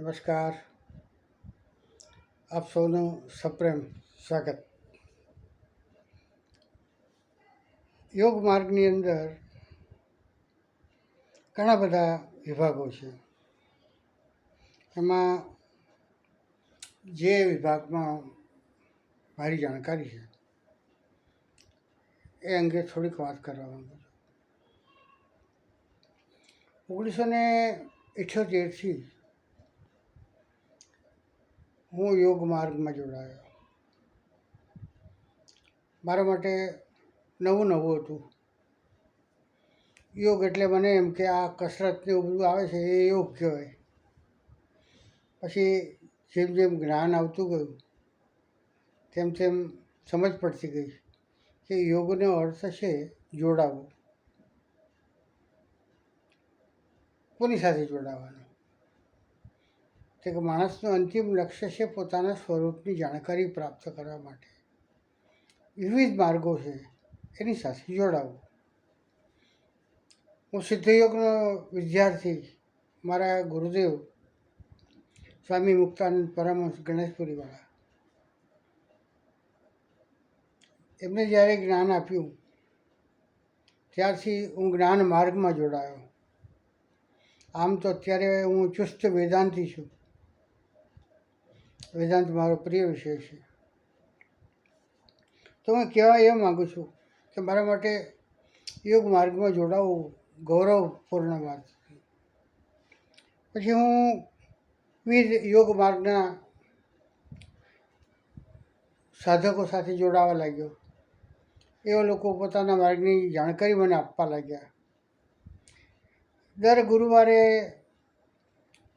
નમસ્કાર. આપ સૌનું સપ્રેમ સ્વાગત. યોગ માર્ગની અંદર ઘણા બધા વિભાગો છે. એમાં જે વિભાગમાં મારી જાણકારી છે, એ અંગે થોડીક વાત કરવા માંગુ છું. ઓગણીસો ને ઇઠ્યોતેરથી હું યોગ માર્ગમાં જોડાયો. મારા માટે નવું નવું હતું. યોગ એટલે મને એમ કે આ કસરત ને એવું બધું આવે છે એ યોગ કહેવાય. પછી જેમ જેમ જ્ઞાન આવતું ગયું, તેમ તેમ સમજ પડતી ગઈ કે યોગનો અર્થ છે જોડાવો. કોની સાથે જોડાવાનું? તે કે માણસનું અંતિમ લક્ષ્ય છે પોતાના સ્વરૂપની જાણકારી પ્રાપ્ત કરવા માટે. વિવિધ માર્ગો છે એની સાથે જોડાવું. હું સિદ્ધયોગનો વિદ્યાર્થી મારા ગુરુદેવ સ્વામી મુક્તાનંદ પરમહંસ ગણેશપુરીવાળા. એમને જ્યારે જ્ઞાન આપ્યું, ત્યારથી હું જ્ઞાન માર્ગમાં જોડાયો. આમ તો અત્યારે હું ચુસ્ત વેદાંતી છું. વેદાંત મારો પ્રિય વિષય છે. તો હું કહેવા એ માગું છું કે મારા માટે યોગ માર્ગમાં જોડાવું, ગૌરવપૂર્ણ વાત. પછી હું વિવિધ યોગ માર્ગના સાધકો સાથે જોડાવા લાગ્યો. એવા લોકો પોતાના માર્ગની જાણકારી મને આપવા લાગ્યા. દર ગુરુવારે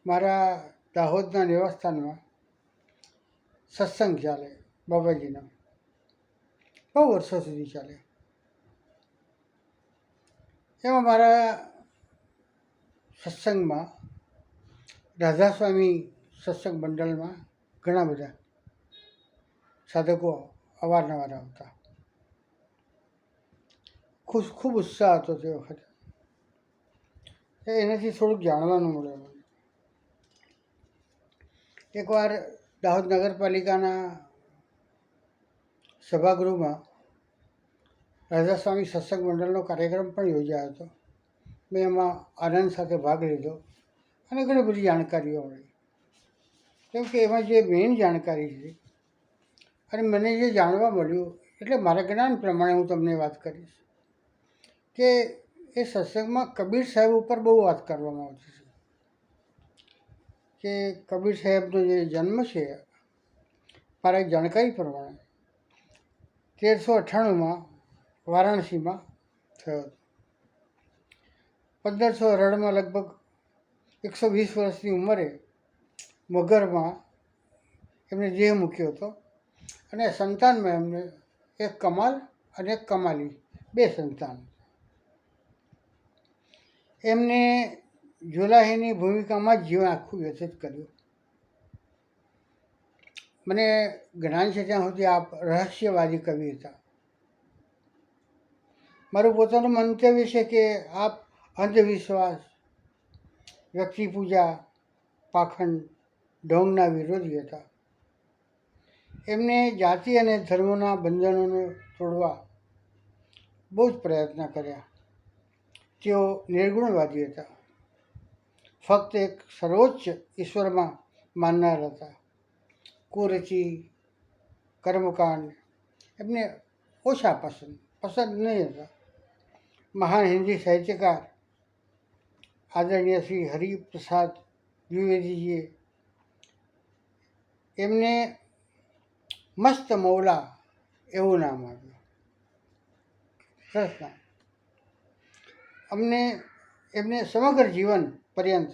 મારા દાહોદના નિવાસસ્થાનમાં સત્સંગ ચાલે બાબાજીનો બહુ વર્ષો સુધી ચાલે એમાં મારા સત્સંગમાં રાધાસ્વામી સત્સંગ મંડળમાં ઘણા બધા સાધકો અવારનવાર આવતા ખુશ ખૂબ ઉત્સાહ હતો તે વખતે એ એનાથી થોડુંક જાણવાનું મળે મને એકવાર દાહોદ નગરપાલિકાના સભાગૃહમાં રાધાસ્વામી સત્સંગ મંડળનો કાર્યક્રમ પણ યોજાયો હતો. મેં એમાં આનંદ સાથે ભાગ લીધો અને ઘણી બધી જાણકારીઓ મળી. કેમ કે એમાં જે મેઇન જાણકારી છે અને મને જે જાણવા મળ્યું એટલે મારા જ્ઞાન પ્રમાણે હું તમને વાત કરીશ કે એ સત્સંગમાં કબીર સાહેબ ઉપર બહુ વાત કરવામાં આવતી છે કે કબીર સાહેબનો જે જન્મ છે, મારા જાણકારી પ્રમાણે તેરસો અઠ્ઠાણુંમાં વારાણસીમાં થયો હતો. પંદરસો અઢારમાં લગભગ એકસો વીસ વર્ષની ઉંમરે મગરમાં એમને દેહ મૂક્યો હતો અને સંતાનમાં એમને એક કમાલ અને એક કમાલી, બે સંતાન. એમને જોલાહીની ભૂમિકામાં જ જીવન આખું વ્યતીત કર્યું. મને જ્ઞાન છે ત્યાં સુધી આપ રહસ્યવાદી કવિ હતા. મારું પોતાનું મંતવ્ય છે કે આપ અંધવિશ્વાસ વ્યક્તિ પૂજા પાખંડ, ઢોંગના વિરોધી હતા. એમને જાતિ અને ધર્મના બંધનોને તોડવા બહુ જ પ્રયત્ન કર્યા. તેઓ નિર્ગુણવાદી હતા. ફક્ત એક સર્વોચ્ચ ઈશ્વરમાં માનનાર હતા. કુરચી, કર્મકાંડ, એમને ઓછા પસંદ પસંદ નહીં હતા. મહાન હિન્દી સાહિત્યકાર આદરણીય શ્રી હરિપ્રસાદ દ્વિવેદીજીએ એમને મસ્ત મૌલા એવું નામ આપ્યું. સરસ નામ અમને એમને સમગ્ર જીવન પર્યંત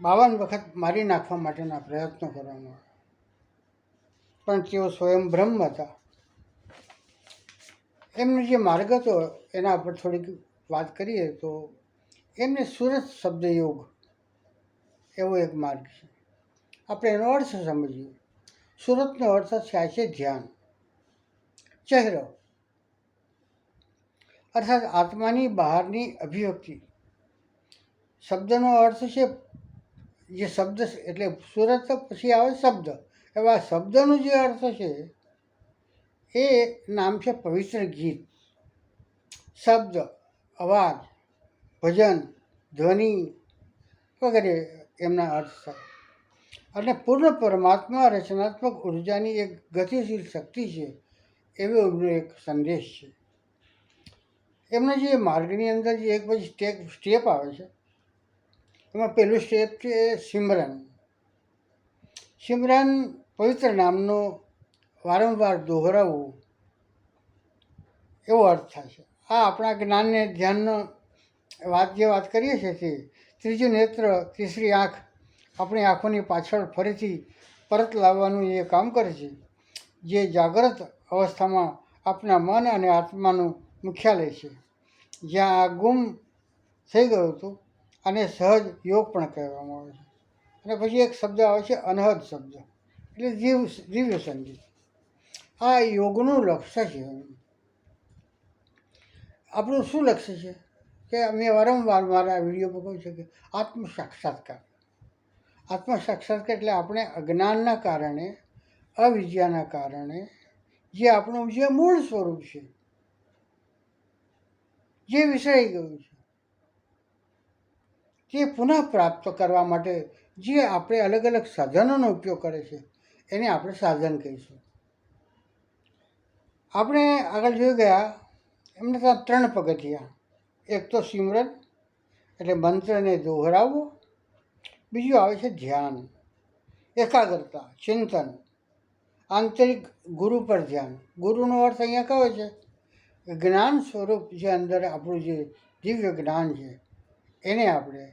બાવન વખત મારી નાખવા માટેના પ્રયત્નો કરવામાં આવ્યા. પણ તેઓ સ્વયં બ્રહ્મ હતા. એમનો જે માર્ગ હતો એના પર થોડીક વાત કરીએ તો એમને સુરત શબ્દ યોગ એવો એક માર્ગ છે. આપણે એનો અર્થ સમજીએ. સુરતનો અર્થ થાય છે ધ્યાન. ચહેરો. અર્થાત આત્માની બહારની અભિવ્યક્તિ. શબ્દનો અર્થ છે જે શબ્દ એટલે સુરત પછી આવે શબ્દ. એવા શબ્દનો જે અર્થ છે, એ નામ છે પવિત્ર ગીત. શબ્દ, અવાજ, ભજન, ધ્વનિ વગેરે એમના અર્થ થાય અને પૂર્ણ પરમાત્મા રચનાત્મક ઉર્જાની એક ગતિશીલ શક્તિ છે, એવો એમનો એક સંદેશ છે. એમના જે માર્ગની અંદર જે એક પછી સ્ટેપ સ્ટેપ આવે છે. એમાં પહેલું સ્ટેપ છે સિમરન. સિમરન પવિત્ર નામનો વારંવાર દોહરાવવું એવો અર્થ થાય છે. આ આપણા જ્ઞાનને ધ્યાનનો વાત જે વાત કરીએ છીએ તે ત્રીજું નેત્ર, ત્રીસરી આંખ આપણી આંખોની પાછળ ફરીથી પરત લાવવાનું એ કામ કરે છે. જે જાગ્રત અવસ્થામાં આપણા મન અને આત્માનું મુખ્યાલય છે. જ્યાં આ ગુમ થઈ ગયું હતું અને સહજ યોગ પણ કહેવામાં આવે છે. અને પછી એક શબ્દ આવે છે અનહદ શબ્દ. એટલે જીવ, દિવ્ય સંગીત. આ યોગનું લક્ષ્ય છે. આપણું શું લક્ષ્ય છે? કે અમે વારંવાર મારા વીડિયો કહું છું કે આત્મ સાક્ષાત્કાર આત્મ સાક્ષાત્કાર એટલે આપણે અજ્ઞાનના કારણે, અવિદ્યાના કારણે જે આપણું જે મૂળ સ્વરૂપ છે જે વિસરાઈ ગયું છે, તે પુનઃ પ્રાપ્ત કરવા માટે જે આપણે અલગ અલગ સાધનોનો ઉપયોગ કરે છે, એને આપણે સાધન કહીશું. આપણે આગળ જોઈ ગયા, એમને ત્યાં ત્રણ પગથિયા. એક તો સિમરન, એટલે મંત્રને દોહરાવવો, બીજું આવે છે ધ્યાન, એકાગ્રતા, ચિંતન, આંતરિક ગુરુ પર ધ્યાન. ગુરુનો અર્થ અહીંયા કયો છે? જ્ઞાન સ્વરૂપ જે અંદર આપણું જે દિવ્ય જ્ઞાન છે, એને આપણે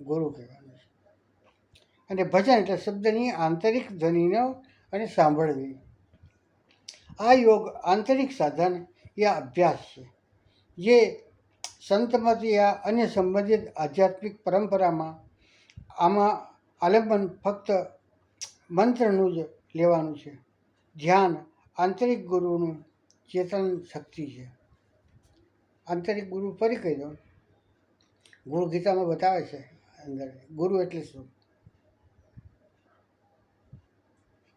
ગુરુ કહેવાનું છે. અને ભજન એટલે શબ્દની આંતરિક ધ્વનિનો અને સાંભળવી. આ યોગ આંતરિક સાધન એ અભ્યાસ છે, જે સંતમત યા અન્ય સંબંધિત આધ્યાત્મિક પરંપરામાં આમાં આલંબન ફક્ત મંત્રનું જ લેવાનું છે. ધ્યાન આંતરિક ગુરુનું ચેતન શક્તિ છે. આંતરિક ગુરુ ફરી કહી દો ગુરુ ગીતામાં બતાવે છે અંદર, ગુરુ એટલે શું?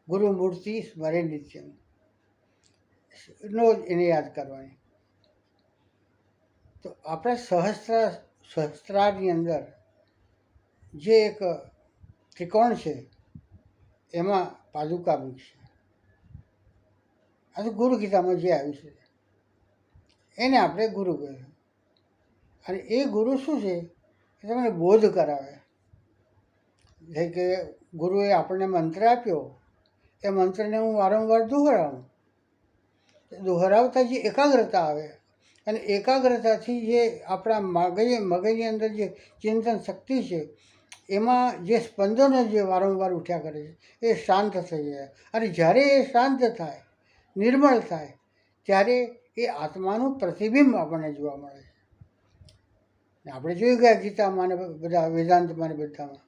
ગુરુ મૂર્તિ સ્મરે નિત્યમ નો જ એને યાદ કરવાની. તો આપણે સહસ્ત્ર, સહસ્ત્રારની અંદર જે એક ત્રિકોણ છે, એમાં પાદુકા મૂકશે. આ તો ગુરુ ગીતામાં જે આવ્યું છે. એને આપણે ગુરુ કહ્યું અને એ ગુરુ શું છે? એ તમને બોધ કરાવે. જે કે ગુરુએ આપણને મંત્ર આપ્યો. એ મંત્રને હું વારંવાર દોહરાવું. દોહરાવતા જે એકાગ્રતા આવે. અને એકાગ્રતાથી જે આપણા મગજ મગજની અંદર જે ચિંતન શક્તિ છે, એમાં જે સ્પંદનો જે વારંવાર ઉઠ્યા કરે છે, એ શાંત થઈ જાય. અને જ્યારે એ શાંત થાય નિર્મળ થાય, ત્યારે એ આત્માનું પ્રતિબિંબ આપણને જોવા મળે છે. આપણે જોઈ ગયા ગીતામાં ને બધા વેદાંતમાં ને બધામાં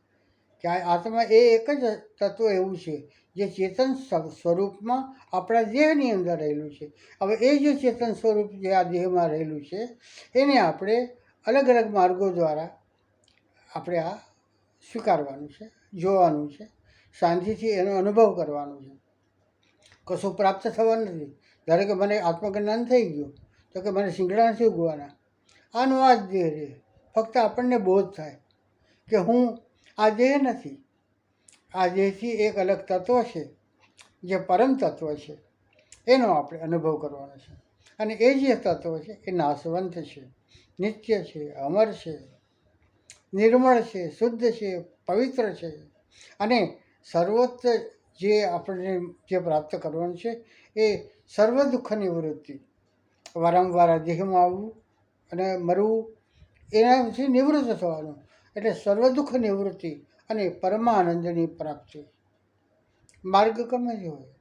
કે આ આત્મા એ એક જ તત્વ એવું છે, જે ચેતન સ્વરૂપમાં આપણા દેહની અંદર રહેલું છે. હવે એ જે ચેતન સ્વરૂપ જે આ દેહમાં રહેલું છે, એને આપણે અલગ અલગ માર્ગો દ્વારા આપણે આ સ્વીકારવાનું છે, જોવાનું છે, શાંતિથી એનો અનુભવ કરવાનો છે. કશું પ્રાપ્ત થવાનું નથી. ધારો કે મને આત્મજ્ઞાન થઈ ગયું, તો કે મને શિંગડા નથી ઉગવાના આનો આ જ દેહ છે. ફક્ત આપણને બોધ થાય કે હું આ દેહ નથી. આ દેહથી એક અલગ તત્વ છે, જે પરમ તત્વ છે. એનો આપણે અનુભવ કરવાનો છે. અને એ જે તત્વ છે, એ નાશવંત છે, નિત્ય છે, અમર છે, નિર્મળ છે, શુદ્ધ છે, પવિત્ર છે. અને સર્વોચ્ચ જે આપણને જે પ્રાપ્ત કરવાનું છે, એ સર્વ દુઃખ નિવૃત્તિ વારંવાર દેહમાં આવવું અને મરવું, એનાથી નિવૃત્ત થવાનું. એટલે સર્વ દુઃખ નિવૃત્તિ અને પરમાનંદની પ્રાપ્તિ. માર્ગ ગમે જ હોય.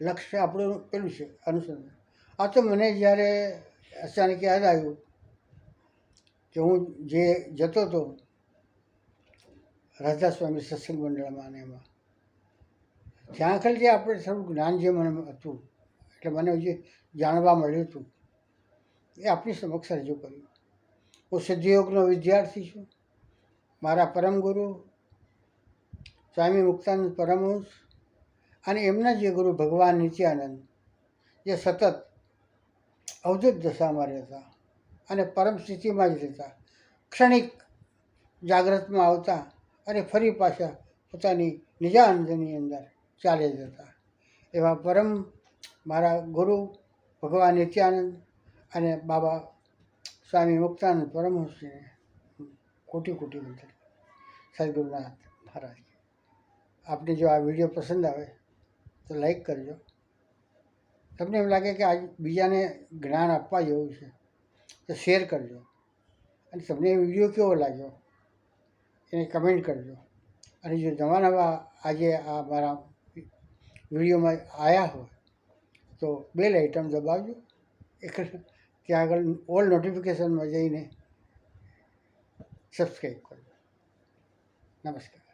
લક્ષ્ય આપણું પેલું છે અનુસંધાન આ તો મને જ્યારે અચાનક યાદ આવ્યું કે હું જે જતો હતો રાધા સ્વામી સત્સંગ મંડળમાં એમાં. ત્યાં આગળ જે આપણે થોડું જ્ઞાન જે મને હતું, એટલે મને જે જાણવા મળ્યું હતું, એ આપણી સમક્ષ રજૂ કર્યું. હું સિદ્ધિયોગનો વિદ્યાર્થી છું. મારા પરમ ગુરુ સ્વામી મુક્તાનંદ પરમહંસ અને એમના જે ગુરુ ભગવાન નિત્યાનંદ, જે સતત અવધૂત દશામાં રહેતા અને પરમ સ્થિતિમાં જ રહેતા, ક્ષણિક જાગ્રતમાં આવતા અને ફરી પાછા પોતાની નિજાનંદની અંદર ચાલે જતા એવા પરમ મારા ગુરુ ભગવાન નિત્યાનંદ અને બાબા સ્વામી મુક્તાનંદ પરમહંસજીને કોટી કોટી વંદન. સદગુરુનાથ મહારાજ, આપને જો આ વીડિયો પસંદ આવે તો લાઈક કરજો. તમને એમ લાગે કે આજ બીજાને જ્ઞાન આપવા જેવું છે તો શેર કરજો. અને તમને વીડિયો કેવો લાગ્યો એને કમેન્ટ કરજો. અને જો નવા નવા આજે આ મારા વિડીયોમાં આવ્યા હોય, તો બેલ આઇટમ દબાવજો. એક ત્યાં આગળ ઓલ નોટિફિકેશનમાં જઈને સબસ્ક્રાઈબ કરજો. નમસ્કાર.